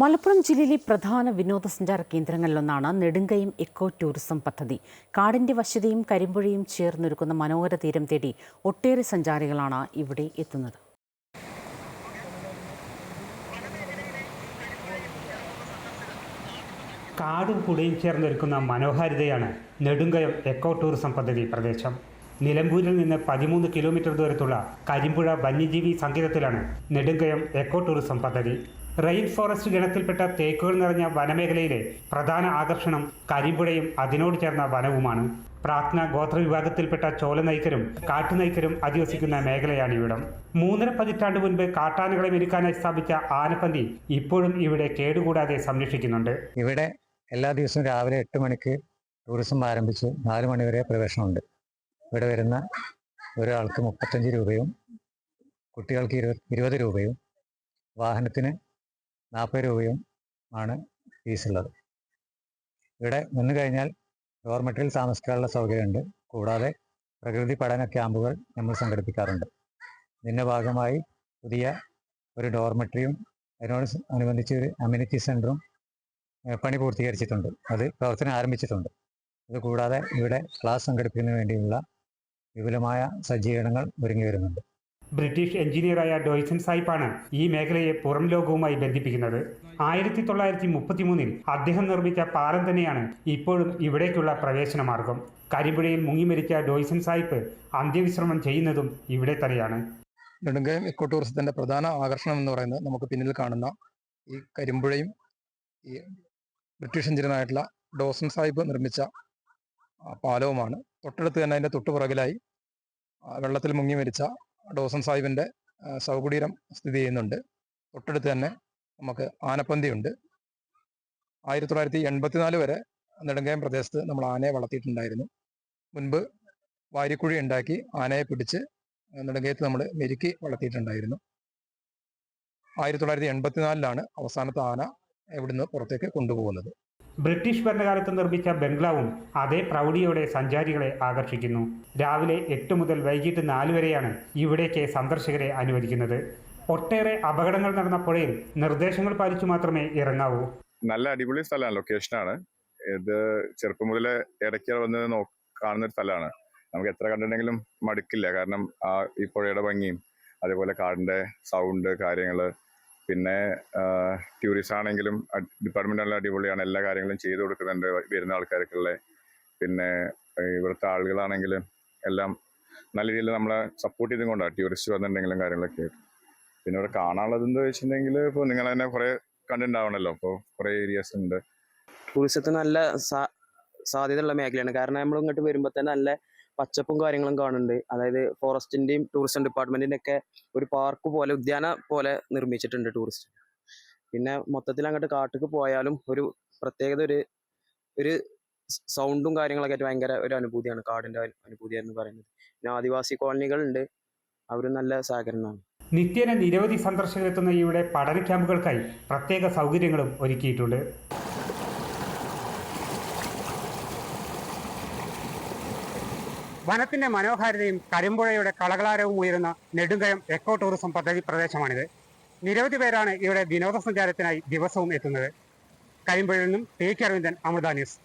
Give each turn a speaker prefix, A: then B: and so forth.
A: മലപ്പുറം ജില്ലയിലെ പ്രധാന വിനോദസഞ്ചാര കേന്ദ്രങ്ങളിലൊന്നാണ് നെടുങ്കയം എക്കോ ടൂറിസം പദ്ധതി. കാടിന്റെ വശ്യതയും കരിമ്പുഴയും ചേർന്നൊരുക്കുന്ന മനോഹര തീരം തേടി ഒട്ടേറെ സഞ്ചാരികളാണ് ഇവിടെ എത്തുന്നത്.
B: കാടും പുഴയും ചേർന്നൊരുക്കുന്ന മനോഹാരിതയാണ് നെടുങ്കയം എക്കോ ടൂറിസം പദ്ധതി പ്രദേശം. നിലമ്പൂരിൽ നിന്ന് പതിമൂന്ന് കിലോമീറ്റർ ദൂരത്തുള്ള കരിമ്പുഴ വന്യജീവി സങ്കേതത്തിലാണ് നെടുങ്കയം എക്കോ ടൂറിസം പദ്ധതി. റെയിൻ ഫോറസ്റ്റ് ഗണത്തിൽപ്പെട്ട തേക്കുകൾ നിറഞ്ഞ വനമേഖലയിലെ പ്രധാന ആകർഷണം കരിമ്പുഴയും അതിനോട് ചേർന്ന വനവുമാണ്. പ്രാർത്ഥന ഗോത്ര വിഭാഗത്തിൽപ്പെട്ട ചോലനൈക്കരും കാട്ടുനൈക്കരും അധിവസിക്കുന്ന മേഖലയാണ് ഇവിടം. മൂന്നര പതിറ്റാണ്ട് മുൻപ് കാട്ടാനകളെ മെരുക്കാനായി സ്ഥാപിച്ച ആനപ്പന്തി ഇപ്പോഴും ഇവിടെ കേടുകൂടാതെ സംരക്ഷിക്കുന്നുണ്ട്.
C: ഇവിടെ എല്ലാ ദിവസവും രാവിലെ എട്ട് മണിക്ക് ടൂറിസം ആരംഭിച്ച് നാല് മണിവരെ പ്രവേശനമുണ്ട്. ഇവിടെ വരുന്ന ഒരാൾക്ക് മുപ്പത്തഞ്ച് രൂപയും കുട്ടികൾക്ക് ഇരുപത് രൂപയും വാഹനത്തിന് നാൽപ്പത് രൂപയും ആണ് ഫീസുള്ളത് ഇവിടെ നിന്ന് കഴിഞ്ഞാൽ ഡോർമെറ്ററിൽ താമസിക്കാനുള്ള സൗകര്യമുണ്ട്. കൂടാതെ പ്രകൃതി പഠന ക്യാമ്പുകൾ നമ്മൾ സംഘടിപ്പിക്കാറുണ്ട്. ഇതിന്റെ ഭാഗമായി പുതിയ ഒരു ഡോർമെട്രിയും അതിനോട് അനുബന്ധിച്ച് ഒരു അമ്യൂണിറ്റി സെന്ററും പണി പൂർത്തീകരിച്ചിട്ടുണ്ട്. അത് പ്രവർത്തനം ആരംഭിച്ചിട്ടുണ്ട്. ഇത് കൂടാതെ ഇവിടെ ക്ലാസ് സംഘടിപ്പിക്കുന്നതിന് വേണ്ടിയുള്ള വിപുലമായ സജ്ജീകരണങ്ങൾ ഒരുങ്ങി വരുന്നുണ്ട്.
B: ബ്രിട്ടീഷ് എഞ്ചിനീയറായ ഡോയ്സൺ സായിപ്പാണ് ഈ മേഖലയെ പുറം ലോകവുമായി ബന്ധിപ്പിക്കുന്നത്. ആയിരത്തി തൊള്ളായിരത്തി മുപ്പത്തി മൂന്നിൽ അദ്ദേഹം നിർമ്മിച്ച പാലം തന്നെയാണ് ഇപ്പോഴും ഇവിടേക്കുള്ള പ്രവേശന മാർഗം. കരിമ്പുഴയിൽ മുങ്ങിമരിച്ച ഡോയ്സൺ സായിപ്പ് അന്ത്യവിശ്രമം ചെയ്യുന്നതും ഇവിടെ തന്നെയാണ്.
D: നെടുങ്കയം ഇക്കോ ടൂറിസത്തിന്റെ പ്രധാന ആകർഷണം എന്ന് പറയുന്നത് നമുക്ക് പിന്നിൽ കാണുന്ന ഈ കരിമ്പുഴയും ഈ ബ്രിട്ടീഷ് എഞ്ചിനീയറായിട്ടുള്ള ഡോസൺ സാഹിബ് നിർമ്മിച്ച പാലവുമാണ്. തൊട്ടടുത്ത് തന്നെ അതിന്റെ തൊട്ടുപുറകിലായി വെള്ളത്തിൽ മുങ്ങി മരിച്ച ഡോസൺ സാഹിബിന്റെ ശവകുടീരം സ്ഥിതി ചെയ്യുന്നുണ്ട്. തൊട്ടടുത്ത് തന്നെ നമുക്ക് ആനപ്പന്തിയുണ്ട്. ആയിരത്തി തൊള്ളായിരത്തി എൺപത്തിനാല് വരെ നെടുങ്കയം പ്രദേശത്ത് നമ്മൾ ആനയെ വളർത്തിയിട്ടുണ്ടായിരുന്നു. മുൻപ് വാരിക്കുഴി ഉണ്ടാക്കി ആനയെ പിടിച്ച് നെടുങ്കയത്ത് നമ്മൾ മെരുക്കി വളർത്തിയിട്ടുണ്ടായിരുന്നു. ആയിരത്തി തൊള്ളായിരത്തി എൺപത്തിനാലിലാണ് അവസാനത്തെ ആന ഇവിടുന്ന് പുറത്തേക്ക് കൊണ്ടുപോകുന്നത്.
B: ബ്രിട്ടീഷ് ഭരണകാലത്ത് നിർമ്മിച്ച ബംഗ്ലാവും അതേ പ്രൗഢിയോടെ സഞ്ചാരികളെ ആകർഷിക്കുന്നു. രാവിലെ എട്ട് മുതൽ വൈകിട്ട് നാല് വരെയാണ് ഇവിടേക്ക് സന്ദർശകരെ അനുവദിക്കുന്നത്. ഒട്ടേറെ അപകടങ്ങൾ നടന്ന പുഴയിൽ നിർദ്ദേശങ്ങൾ പാലിച്ചു മാത്രമേ ഇറങ്ങാവൂ.
E: നല്ല അടിപൊളി സ്ഥലമാണ്. ലൊക്കേഷനാണ് ഇത് ചെറുപ്പം മുതലേ ഇടയ്ക്ക് വന്ന് കാണുന്ന ഒരു സ്ഥലമാണ്. നമുക്ക് എത്ര കണ്ടിട്ടുണ്ടെങ്കിലും മടുക്കില്ല. കാരണം ആ ഈ പുഴയുടെ ഭംഗിയും അതേപോലെ കാടിന്റെ സൗണ്ട് കാര്യങ്ങൾ പിന്നെ ടൂറിസ്റ്റ് ആണെങ്കിലും ഡിപ്പാർട്ട്മെന്റ് നല്ല അടിപൊളിയാണ്. എല്ലാ കാര്യങ്ങളും ചെയ്തു കൊടുക്കുന്നുണ്ട്. വരുന്ന ആൾക്കാർക്കുള്ള പിന്നെ ഇവിടുത്തെ ആളുകളാണെങ്കിലും എല്ലാം നല്ല രീതിയിൽ നമ്മളെ സപ്പോർട്ട് ചെയ്തും കൊണ്ടാണ് ടൂറിസ്റ്റ് വന്നിട്ടുണ്ടെങ്കിലും കാര്യങ്ങളൊക്കെ. പിന്നെ ഇവിടെ കാണാനുള്ളത് എന്താ വെച്ചിട്ടുണ്ടെങ്കിൽ ഇപ്പോൾ നിങ്ങൾ തന്നെ കുറേ കണ്ടിട്ടുണ്ടാവണല്ലോ അപ്പോൾ കുറേ ഏരിയാസ് ഉണ്ട്.
F: ടൂറിസത്തിന് നല്ല സാധ്യതയുള്ള മേഖലയാണ്. കാരണം നമ്മൾ ഇങ്ങോട്ട് വരുമ്പോൾ തന്നെ നല്ല പച്ചപ്പും കാര്യങ്ങളും കാണുന്നുണ്ട്. അതായത് ഫോറസ്റ്റിന്റെയും ടൂറിസം ഡിപ്പാർട്ട്മെന്റിന്റെ ഒക്കെ ഒരു പാർക്ക് പോലെ ഉദ്യാന പോലെ നിർമ്മിച്ചിട്ടുണ്ട് ടൂറിസ്റ്റ്. പിന്നെ മൊത്തത്തിൽ അങ്ങോട്ട് കാട്ടിക്ക് പോയാലും ഒരു പ്രത്യേകത ഒരു ഒരു സൗണ്ടും കാര്യങ്ങളൊക്കെ ആയിട്ട് ഭയങ്കര ഒരു അനുഭൂതിയാണ്. കാടിന്റെ എന്ന് പറയുന്നത്. പിന്നെ ആദിവാസി കോളനികളുണ്ട്. അവരും നല്ല സഹകരണമാണ്.
B: നിത്യേന നിരവധി സന്ദർശകരെത്തുന്ന ഇവിടെ പഠന ക്യാമ്പുകൾക്കായി പ്രത്യേക സൗകര്യങ്ങളും ഒരുക്കിയിട്ടുണ്ട്. വനത്തിന്റെ മനോഹാരിതയും കരിമ്പുഴയുടെ കളകളാരവും ഉയരുന്ന നെടുങ്കയം എക്കോ ടൂറിസം പദ്ധതി പ്രദേശമാണിത്. നിരവധി പേരാണ് ഇവിടെ വിനോദസഞ്ചാരത്തിനായി ദിവസവും എത്തുന്നത്. കരിമ്പുഴയിൽ നിന്നും T K Aravindan Amrita news.